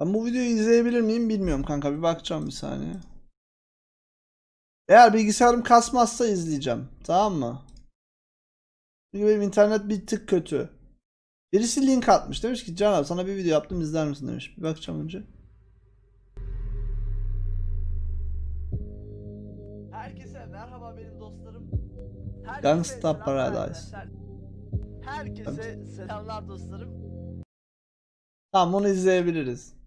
Ben bu videoyu izleyebilir miyim bilmiyorum kanka. Bir bakacağım bir saniye. Eğer bilgisayarım kasmazsa izleyeceğim. Tamam mı? Çünkü benim internet bir tık kötü. Birisi link atmış. Demiş ki Can abi sana bir video yaptım izler misin demiş. Bir bakacağım önce. Herkese merhaba benim dostlarım. Herkese Gangsta selamlar Paradise. Herkese selamlar dostlarım. Tamam onu izleyebiliriz.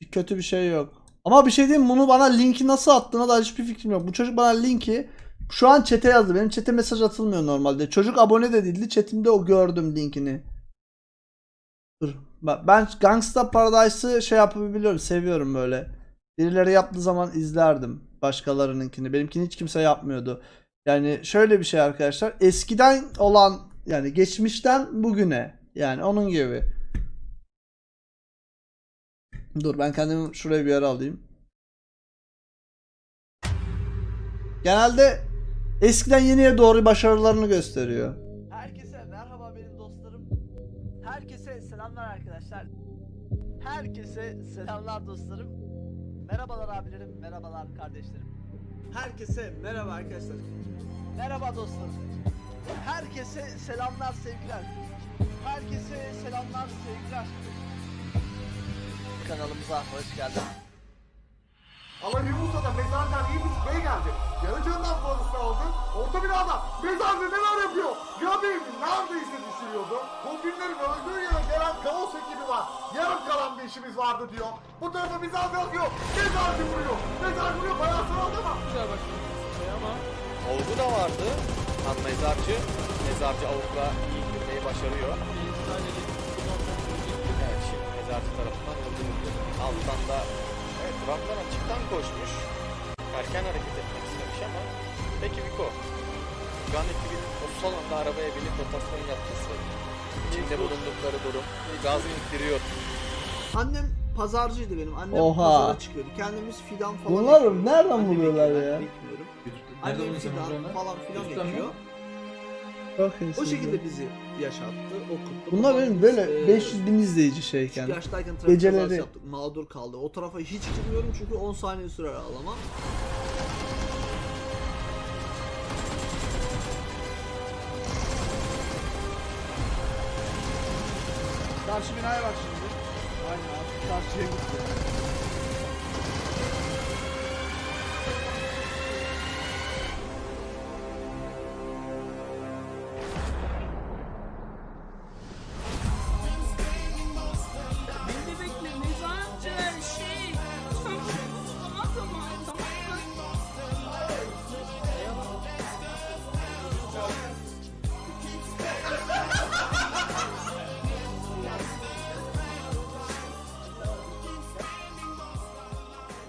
Bir kötü bir şey yok. Ama bir şey diyeyim bunu bana linki nasıl attığına da hiçbir fikrim yok. Bu çocuk bana linki şu an chat'e yazdı. Benim chat'e mesaj atılmıyor normalde. Çocuk abone de değildi. Chat'imde o gördüm linkini. Dur. Ben Gangsta Paradise'ı şey yapabiliyorum. Seviyorum böyle. Birileri yaptığı zaman izlerdim başkalarınınkini. Benimkini hiç kimse yapmıyordu. Yani şöyle bir şey arkadaşlar. Eskiden olan yani geçmişten bugüne yani onun gibi. Dur ben kendimi şuraya bir yere alayım. Genelde eskiden yeniye doğru başarılarını gösteriyor. Herkese merhaba benim dostlarım. Herkese selamlar arkadaşlar. Herkese selamlar dostlarım. Merhabalar abilerim, merhabalar kardeşlerim. Herkese merhaba arkadaşlar. Merhaba dostlarım. Herkese selamlar sevgiler. Herkese selamlar sevgiler. Kanalımıza hoş geldin. Ama Yunus'a mezardan iyi bir sprey geldi. Yarıcığından fazlası aldı. Orta bir adam. Mezarda neler yapıyor? Ya beyni neredeyse düşürüyordu. Kofillerin öldüğü yere gelen kaos ekibi var. Yarım kalan bir işimiz vardı diyor. Bu tarafa mezarcı atıyor. Mezarcı vuruyor. Mezar vuruyor. Bayağı sarıldı ama. Güzel şey ama olgu da vardı. Han mezarcı, mezarcı avukla iyi girmeyi başarıyor. Evet şimdi mezarcı da Ramdan açıktan koşmuş. Erken hareket etmek istemiş ama peki Viko. Gun ekibinin o son anda arabaya binip rotasyon yapması. İçinde bulundukları durum. Gazı ittiriyor. Annem pazarcıydı benim. Annem Oha. pazara çıkıyordu. Kendimiz fidan falan Bunlar nereden buluyorlar ya? ben ekmiyorum. Annem fidan falan filan ekiyor. O şekilde bizi yaşattı, okuttu. Bunlar benim böyle e, 500 bin izleyici şeyken. yaştayken trafik Geceleri. kazası yaptık. Mağdur kaldı. O tarafa hiç girmiyorum çünkü 10 saniye sürer ağlamam. Karşı binaya bak şimdi. Aynen abi karşıya gitti.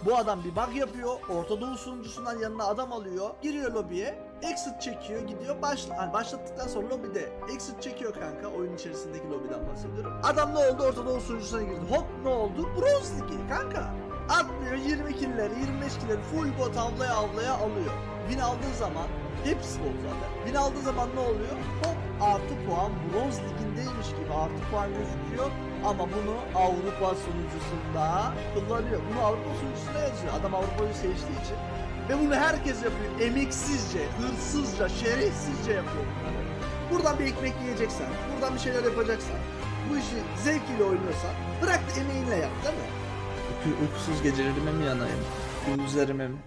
Bu adam bir bug yapıyor. Orta Doğu sunucusundan yanına adam alıyor. Giriyor lobiye. Exit çekiyor gidiyor. Başla, yani başlattıktan sonra lobide exit çekiyor kanka. Oyun içerisindeki lobiden bahsediyorum. Adam ne oldu? Orta Doğu sunucusuna girdi. Hop ne oldu? Bronz ligi kanka. Atmıyor 20 killeri 25 killeri full bot avlaya avlaya alıyor. Win aldığı zaman hepsi bol zaten. Win aldığı zaman ne oluyor? Hop artı puan bronz ligindeymiş gibi artı puan gözüküyor. Ama bunu Avrupa sunucusunda kullanıyor. Bunu Avrupa sunucusunda yazıyor. Adam Avrupa'yı seçtiği için. Ve bunu herkes yapıyor. Emeksizce, hırsızca, şerefsizce yapıyor. Buradan bir ekmek yiyeceksen, buradan bir şeyler yapacaksan, bu işi zevkiyle oynuyorsan bırak da emeğinle yap değil mi? Uyku- uykusuz gecelerime mi yanayım? Gündüzlerime mi?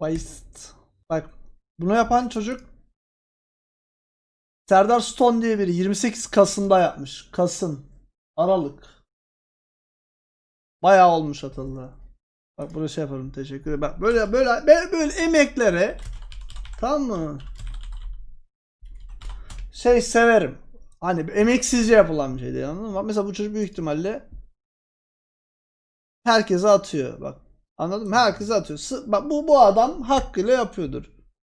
Waste. Bak bunu yapan çocuk Serdar Stone diye biri 28 Kasım'da yapmış. Kasım. Aralık. Bayağı olmuş atıldı. Bak burada şey yaparım teşekkür ederim. Bak böyle böyle böyle, böyle emeklere tamam mı? şey severim. Hani emeksizce yapılan bir şey değil anladın mı? Mesela bu çocuk büyük ihtimalle herkese atıyor bak. Anladın mı? Herkese atıyor. Bak bu bu adam hakkıyla yapıyordur.